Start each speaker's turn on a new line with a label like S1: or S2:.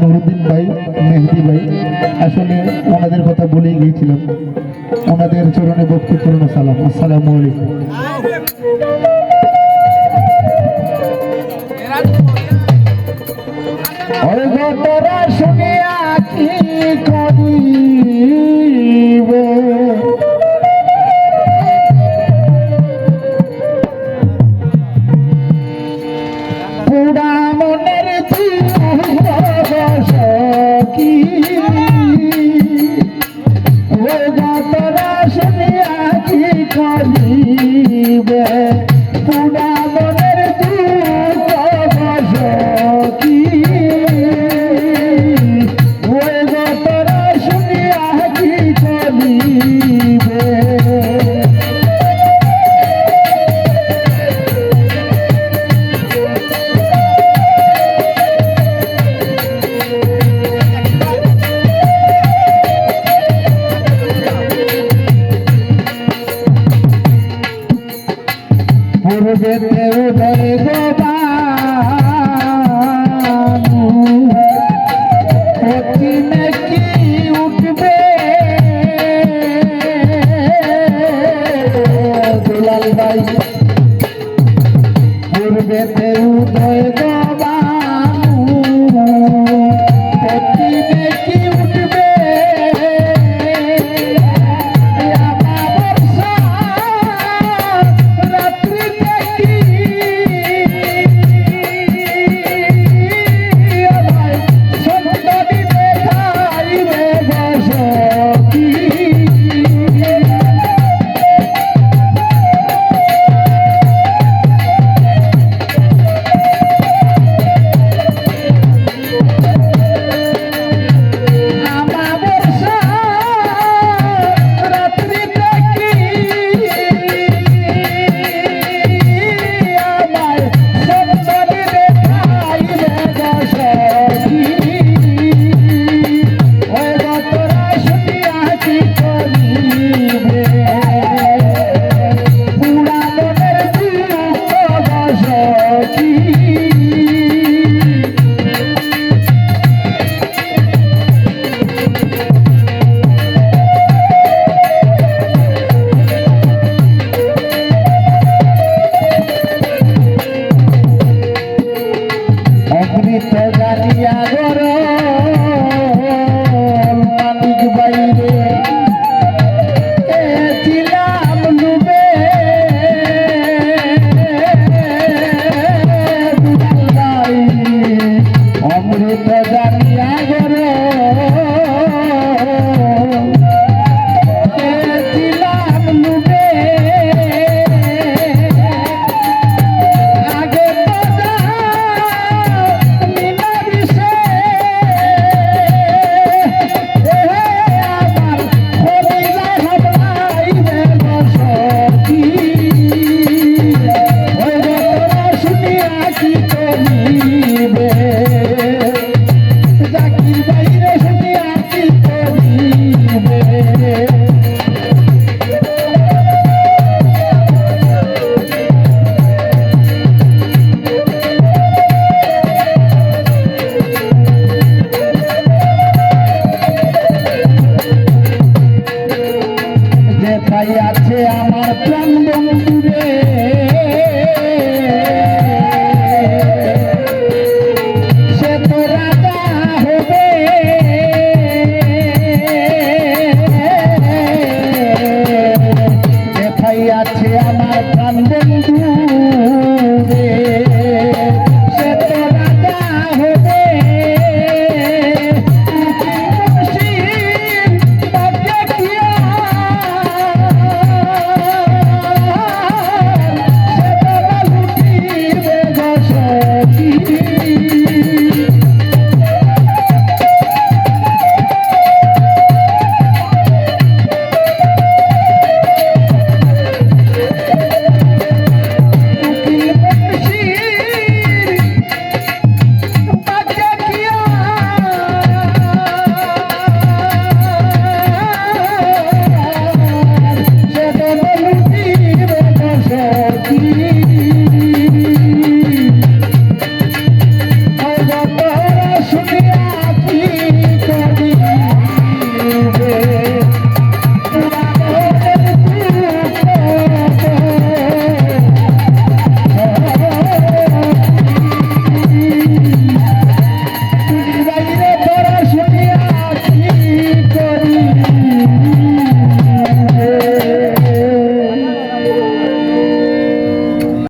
S1: নুরুদ্দিন ভাই, মেহদি ভাই, আসলে ওনাদের কথা বলেই গিয়েছিলাম। ওনাদের চরণে বক্তব্য সালাম। আসসালামু আলাইকুম। Cause ¡Suscríbete al canal! অমৃত জানিয়া গরে